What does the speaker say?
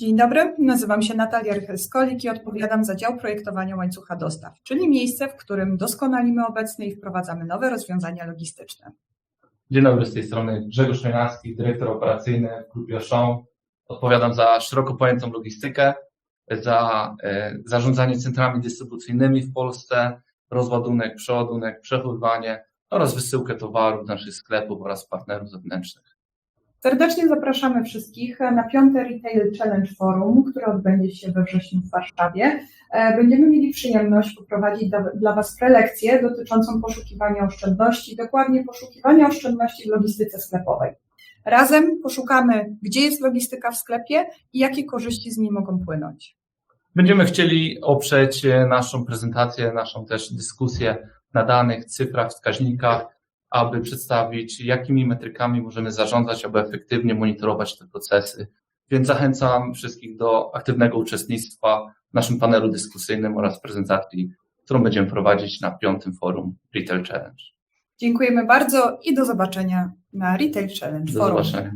Dzień dobry, nazywam się Natalia Rychelskolik i odpowiadam za dział projektowania łańcucha dostaw, czyli miejsce, w którym doskonalimy obecne i wprowadzamy nowe rozwiązania logistyczne. Dzień dobry, z tej strony Grzegorz Mianowski, dyrektor operacyjny w grupie Auchan. Odpowiadam za szeroko pojętą logistykę, za e, zarządzanie centrami dystrybucyjnymi w Polsce, rozładunek, przeładunek, przechowywanie oraz wysyłkę towarów naszych sklepów oraz partnerów zewnętrznych. Serdecznie zapraszamy wszystkich na piąte Retail Challenge Forum, które odbędzie się we wrześniu w Warszawie. E, Będziemy mieli przyjemność poprowadzić dla- Was prelekcję dotyczącą poszukiwania oszczędności, dokładnie poszukiwania oszczędności w logistyce sklepowej. Razem poszukamy, gdzie jest logistyka w sklepie i jakie korzyści z niej mogą płynąć. Będziemy chcieli oprzeć e, naszą prezentację, naszą też dyskusję na danych, cyfrach, wskaźnikach, aby przedstawić, jakimi metrykami możemy zarządzać, aby efektywnie monitorować te procesy. Więc zachęcam wszystkich do aktywnego uczestnictwa w naszym panelu dyskusyjnym oraz prezentacji, którą będziemy prowadzić na piątym forum Retail Challenge. Dziękujemy bardzo i do zobaczenia na Retail Challenge Do Forum. zobaczenia.